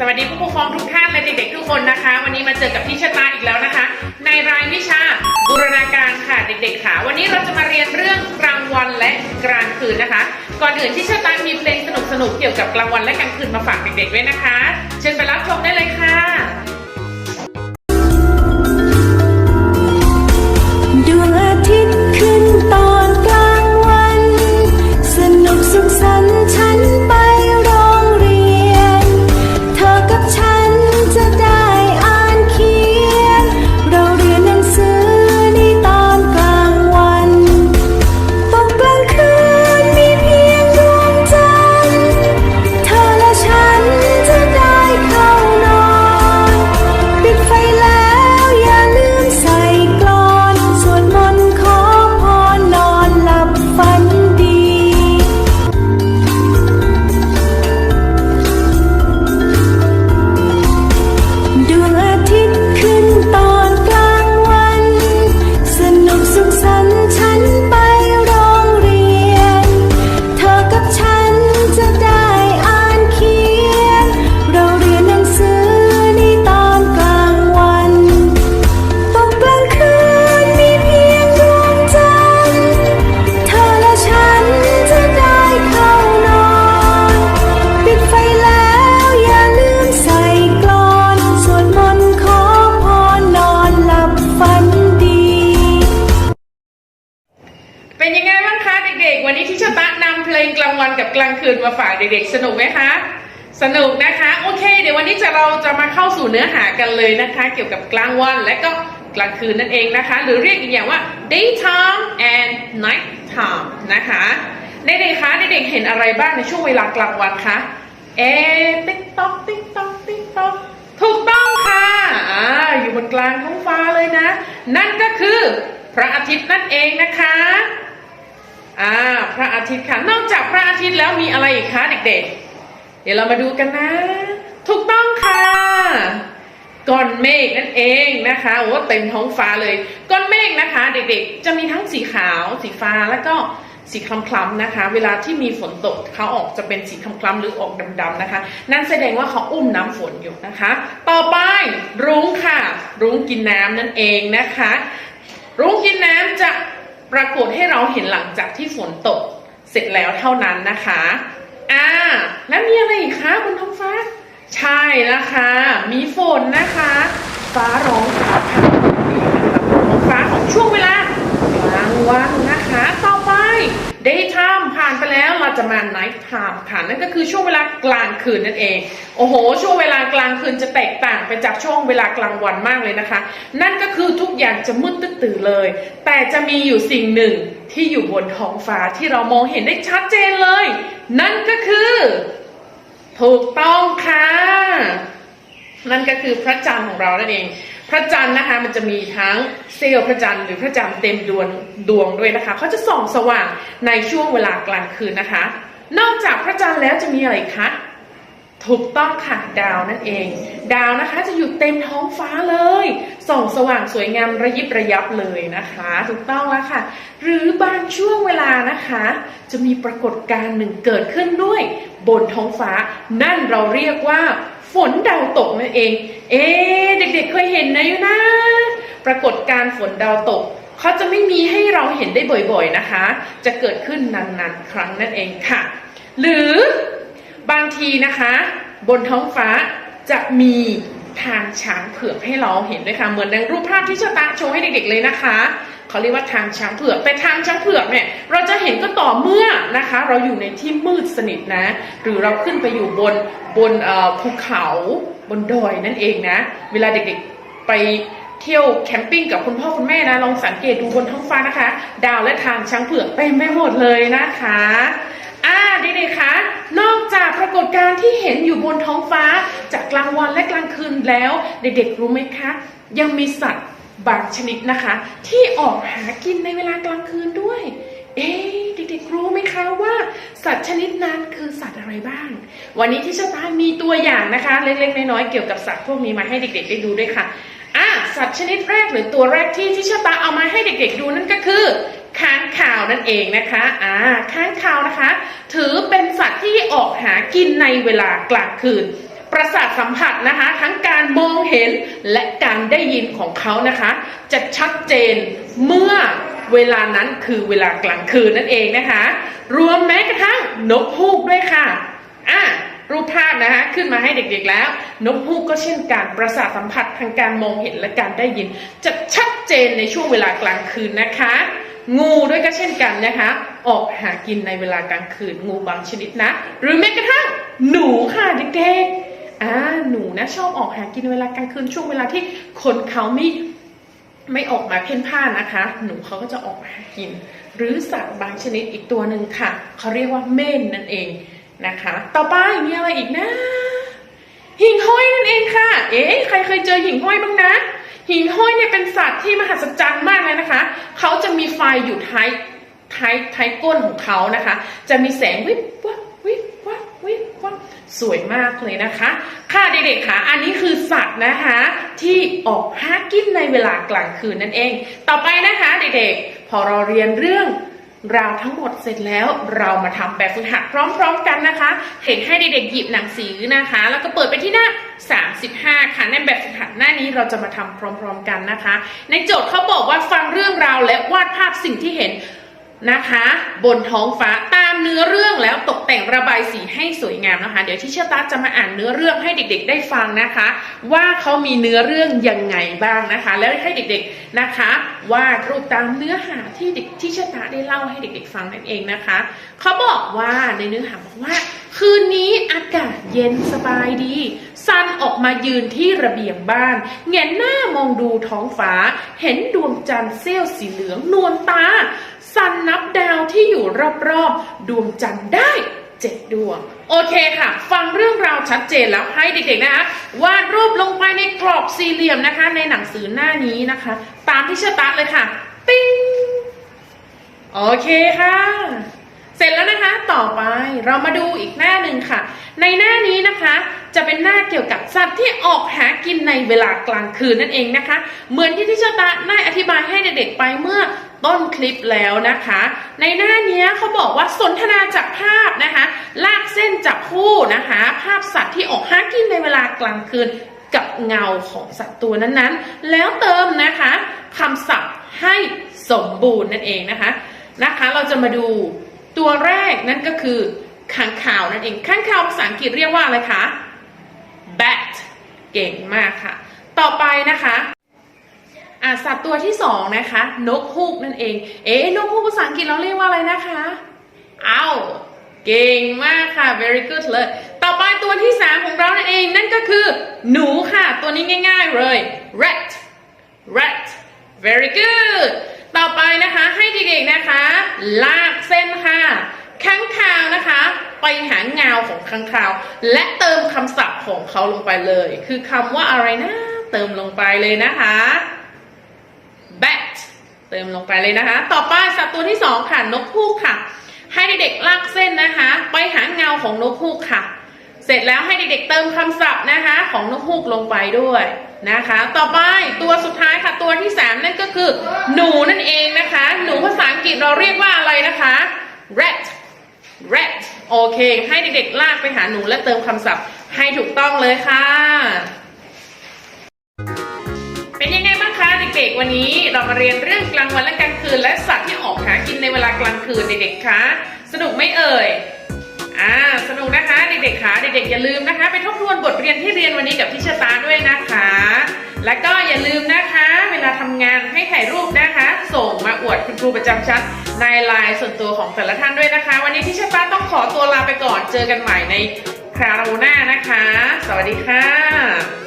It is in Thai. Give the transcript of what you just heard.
สวัสดีผู้ปกครองทุกท่านและเด็กๆทุกคนนะคะ วันนี้มาเจอกับพี่ชะตาอีกแล้วนะคะ ในรายวิชาบูรณาการค่ะเด็กๆค่ะ วันนี้เราจะมาเรียนเรื่องกลางวันและกลางคืนนะคะ ก่อนอื่นที่ชะตามีเพลงสนุกๆเกี่ยวกับกลางวันและกลางคืนมาฝากเด็กๆด้วยนะคะ เชิญไปรับชมได้เลยค่ะ คะเด็กๆ วันนี้ที่ชตะนำเพลงกลางวันกับกลางคืนมาฝากเด็กๆ สนุกไหมคะ สนุกนะคะ โอเค เดี๋ยววันนี้จะเราจะมาเข้าสู่เนื้อหากันเลยนะคะ เกี่ยวกับกลางวันและก็กลางคืนนั่นเองนะคะ หรือเรียกอีกอย่างว่า daytime and night time นะคะเด็กๆคะเด็กๆเห็นอะไรบ้างในช่วงเวลากลางวันคะเอ๊ติ๊กต๊อกติ๊กต๊อกติ๊กต๊อกถูกต้องค่ะอ่าอยู่บนกลางท้องฟ้าเลยนะ นั่นก็คือพระอาทิตย์นั่นเองนะคะ อ่าพระอาทิตย์ค่ะ นอกจากพระอาทิตย์แล้วมีอะไรอีกคะเด็กๆ เดี๋ยวเรามาดูกันนะ ถูกต้องค่ะก้อนเมฆนั่นเองนะคะโอ้เต็มท้องฟ้าเลยก้อนเมฆนะคะ เด็กๆ จะมีทั้งสีขาว สีฟ้าแล้วก็สีคล้ำๆนะคะ เวลาที่มีฝนตกเขาออกจะเป็นสีคล้ำๆหรือออกดำๆนะคะ นั่นแสดงว่าเขาอุ้มน้ำฝนอยู่นะคะ ต่อไปรุ้งค่ะ รุ้งกินน้ำนั่นเองนะคะ รุ้งกินน้ำจะ ปรากฏให้เราเห็นหลังจากที่ฝนตกเสร็จแล้วเท่านั้นนะคะอ่าแล้วมีอะไรอีกคะบนท้องฟ้า ใช่นะคะ มีฝนนะคะ ฟ้าร้องฟ้าผ่านี่นะคะบนท้องฟ้าของช่วงเวลากลางวันนะคะต daytime ผ่านไปแล้วเราจะมา night time ค่ะ นั่นก็คือช่วงเวลากลางคืนนั่นเอง โอ้โห ช่วงเวลากลางคืนจะแตกต่างไปจากช่วงเวลากลางวันมากเลยนะคะ นั่นก็คือทุกอย่างจะมืดตึ๊ดตื่นเลย แต่จะมีอยู่สิ่งหนึ่งที่อยู่บนท้องฟ้าที่เรามองเห็นได้ชัดเจนเลย นั่นก็คือ ถูกต้องค่ะ นั่นก็คือพระจันทร์ของเรานั่นเอง พระจันทร์นะคะมันจะมีทั้งเซลล์พระจันทร์หรือพระจันทร์เต็มดวงดวงด้วยนะคะเขาจะส่องสว่างในช่วงเวลากลางคืนนะคะ นอกจากพระจันทร์แล้วจะมีอะไรคะถูกต้องค่ะดาวนั่นเอง ดาวนะคะจะอยู่เต็มท้องฟ้าเลยส่องสว่างสวยงามระยิบระยับเลยนะคะ ถูกต้องแล้วค่ะ หรือบางช่วงเวลานะคะ จะมีปรากฏการณ์หนึ่งเกิดขึ้นด้วย บนท้องฟ้า นั่นเราเรียกว่า ฝนดาวตกนั่นเอง เอ๊ะเด็กๆเคยเห็นนะอยู่นะ ปรากฏการฝนดาวตกเขาจะไม่มีให้เราเห็นได้บ่อยๆนะคะ จะเกิดขึ้นนานๆ ครั้งนั่นเองค่ะ หรือบางทีนะคะ บนท้องฟ้าจะมีทางช้างเผือกให้เราเห็นด้วยค่ะ เหมือนในรูปภาพที่ชะตาโชว์ให้เด็กๆเลยนะคะ เขาเรียกว่าทางช้างเผือกแต่ทางช้างเผือกเนี่ยเราจะเห็นก็ต่อเมื่อนะคะ เราอยู่ในที่มืดสนิทนะ หรือเราขึ้นไปอยู่บนบนภูเขาบนดอยนั่นเองนะ เวลาเด็กๆไปเที่ยวแคมปิ้งกับคุณพ่อคุณแม่นะลองสังเกตดูบนท้องฟ้านะคะ ดาวและทางช้างเผือกเต็มไม่หมดเลยนะคะอ่าเด็กๆคะนอกจากปรากฏการณ์ที่เห็นอยู่บนท้องฟ้าจากกลางวันและกลางคืนแล้ว เด็กๆรู้ไหมคะ ยังมีสัตว์ บางชนิดนะคะ ที่ออกหากินในเวลากลางคืนด้วย เอ๊ะเด็กๆรู้ไหมคะว่า สัตว์ชนิดนั้นคือสัตว์อะไรบ้าง วันนี้ที่ชะตามีตัวอย่างนะคะ เล็กๆน้อยๆเกี่ยวกับสัตว์พวกนี้มาให้เด็กๆได้ดูด้วยค่ะอะสัตว์ชนิดแรกหรือตัวแรกที่ที่ชะตาเอามาให้เด็ก ๆ ดูนั่นก็คือค้างคาวนั่นเองนะคะอ่าค้างคาวนะคะ ถือเป็นสัตว์ที่ออกหากินในเวลากลางคืน ประสาทสัมผัสนะคะ ทั้งการมองเห็นและการได้ยินของเขานะคะ จะชัดเจนเมื่อเวลานั้นคือเวลากลางคืนนั่นเองนะคะ รวมแม้กระทั่งนกฮูกด้วยค่ะอะรูปภาพนะคะขึ้นมาให้เด็กๆแล้ว นกฮูกก็เช่นกันประสาทสัมผัสทางการมองเห็นและการได้ยิน จะชัดเจนในช่วงเวลากลางคืนนะคะ งูด้วยก็เช่นกันนะคะ ออกหากินในเวลากลางคืนงูบางชนิดนะ หรือแม้กระทั่งหนูค่ะเด็กๆ อ่าหนูนะชอบออกหากินเวลากลางคืนช่วงเวลาที่คนเขาไม่ไม่ออกมาเพ่นพ่านนะคะ หนูเขาก็จะออกมาหากิน หรือสัตว์บางชนิดอีกตัวหนึ่งค่ะเขาเรียกว่าเม่นนั่นเองนะคะ ต่อไปมีอะไรอีกนะ หิ่งห้อยนั่นเองค่ะ เอ๊ะใครเคยเจอหิ่งห้อยบ้างนะ หิ่งห้อยเนี่ยเป็นสัตว์ที่มหัศจรรย์มากเลยนะคะ เขาจะมีไฟอยู่ท้ายท้ายท้ายก้นของเขานะคะ จะมีแสงวิบวับวิบวับวิบวับ สวยมากเลยนะคะ ค่ะเด็กๆค่ะ อันนี้คือสัตว์นะคะ ที่ออกหากินในเวลากลางคืนนั่นเอง ต่อไปนะคะเด็กๆ พอเราเรียนเรื่องราวทั้งหมดเสร็จแล้วเรามาทำแบบฝึกหัดพร้อม ๆ กันนะคะเห็นให้เด็กๆหยิบหนังสือนะคะ แล้วก็เปิดไปที่หน้า 35 ค่ะในแบบฝึกหัดหน้านี้เราจะมาทำพร้อม ๆ กันนะคะ ในโจทย์เขาบอกว่าฟังเรื่องราวและวาดภาพสิ่งที่เห็น นะคะ บนท้องฟ้าตามเนื้อเรื่องแล้วตกแต่งระบายสีให้สวยงามนะคะ เดี๋ยวที่เชตัสจะมาอ่านเนื้อเรื่องให้เด็ก ๆ ได้ฟังนะคะ ว่าเขามีเนื้อเรื่องยังไงบ้างนะคะ แล้วให้เด็กๆนะคะวาดรูปตามเนื้อหาที่เด็กที่เชตัสได้เล่าให้เด็ก ๆ ฟังนั่นเองนะคะเขาบอกว่าในเนื้อหาบอกว่า คืนนี้อากาศเย็นสบายดี ซันออกมายืนที่ระเบียงบ้านแงนหน้ามองดูท้องฟ้า เห็นดวงจันทร์เสี้ยวสีเหลืองนวลตา ซันนับดาวที่อยู่รอบๆ ดวงจันทร์ได้เจ็ดดวง โอเคค่ะ ฟังเรื่องราวชัดเจนแล้วให้เด็กๆนะคะวาดรูปลงไปในกรอบสี่เหลี่ยมนะคะ ในหนังสือหน้านี้นะคะ ตามที่เชตัสเลยค่ะ ปิ้งโอเคค่ะ เสร็จแล้วนะคะต่อไปเรามาดูอีกหน้าหนึ่งค่ะ ในหน้านี้นะคะ จะเป็นหน้าเกี่ยวกับสัตว์ที่ออกหากินในเวลากลางคืนนั่นเองนะคะ เหมือนที่ที่เชาตาได้อธิบายให้เด็กๆไปเมื่อต้นคลิปแล้วนะคะ ในหน้านี้เขาบอกว่าสนทนาจากภาพนะคะ ลากเส้นจับคู่นะคะ ภาพสัตว์ที่ออกหากินในเวลากลางคืนกับเงาของสัตว์ตัวนั้นๆ แล้วเติมนะคะคำศัพท์ให้สมบูรณ์นั่นเองนะคะนะคะ เราจะมาดูตัวแรกนั่นก็คือข้างข่าวนั่นเองข้างข่าวภาษาอังกฤษเรียกว่าอะไรคะ bat เก่งมากค่ะ ต่อไปนะคะอะสัตว์ตัวที่สองนะคะ นกฮูกนั่นเอง เอ๊นกฮูกภาษาอังกฤษเราเรียกว่าอะไรนะคะเอาเก่งมากค่ะ very good เลย ต่อไปตัวที่สามของเรานั่นเองนั่นก็คือ หนูค่ะ ตัวนี้ง่ายๆเลย rat rat very good ต่อไปนะคะให้เด็กๆนะคะ ลากเส้นค่ะ ข้างคาวนะคะ ไปหาเงาของข้างคาว และเติมคำศัพท์ของเขาลงไปเลย คือคำว่าอะไรนะ เติมลงไปเลยนะคะ bat เติมลงไปเลยนะคะ ต่อไปสัตว์ตัวที่สองค่ะนกฮูกค่ะ ให้เด็กๆลากเส้นนะคะ ไปหาเงาของนกฮูกค่ะ เสร็จแล้วให้เด็กๆเติมคำศัพท์นะคะ ของนกฮูกลงไปด้วยนะคะ ต่อไปตัวสุดท้ายค่ะตัวที่สามนั่นก็คือ หนูนั่นเองนะคะ หนูภาษาอังกฤษเราเรียกว่าอะไรนะคะ rat rat โอเค ให้เด็กๆ ลากไปหาหนูและเติมคำศัพท์ให้ถูกต้องเลยค่ะ เป็นยังไงบ้างคะเด็กๆ วันนี้เรามาเรียนเรื่องกลางวันและกลางคืน และสัตว์ที่ออกหากินในเวลากลางคืนเด็กๆ คะ สนุกไหมเอ่ย อ่าสนุกนะคะเด็กๆขาเด็กๆอย่าลืมนะคะ ไปทบทวนบทเรียนที่เรียนวันนี้กับพี่ชะตาด้วยนะคะ แล้วก็อย่าลืมนะคะ เวลาทำงานให้ถ่ายรูปนะคะ ส่งมาอวดคุณครูประจำชั้นในไลน์ส่วนตัวของแต่ละท่านด้วยนะคะ วันนี้พี่ชะตาต้องขอตัวลาไปก่อนเจอกันใหม่ในคราวหน้านะคะ สวัสดีค่ะ